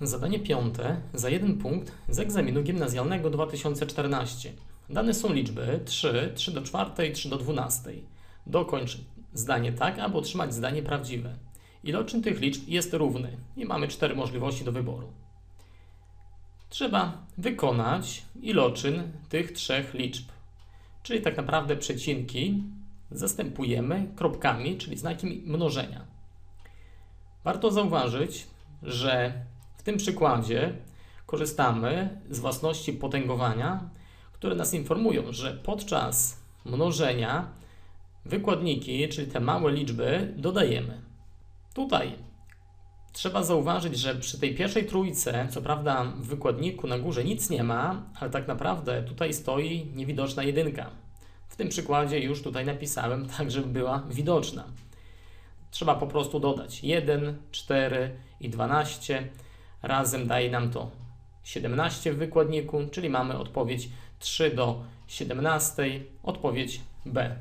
Zadanie piąte za jeden punkt z egzaminu gimnazjalnego 2014. Dane są liczby 3, 3 do 4 i 3 do 12. Dokończ zdanie tak, aby otrzymać zdanie prawdziwe. Iloczyn tych liczb jest równy i mamy cztery możliwości do wyboru. Trzeba wykonać iloczyn tych trzech liczb. Czyli tak naprawdę przecinki zastępujemy kropkami, czyli znakiem mnożenia. Warto zauważyć, że tym przykładzie korzystamy z własności potęgowania, które nas informują, że podczas mnożenia wykładniki, czyli te małe liczby, dodajemy. Tutaj trzeba zauważyć, że przy tej pierwszej trójce, co prawda w wykładniku na górze nic nie ma, ale tak naprawdę tutaj stoi niewidoczna jedynka. W tym przykładzie już tutaj napisałem tak, żeby była widoczna. Trzeba po prostu dodać 1, 4 i 12. Razem daje nam to 17 w wykładniku, czyli mamy odpowiedź 3 do 17, odpowiedź B.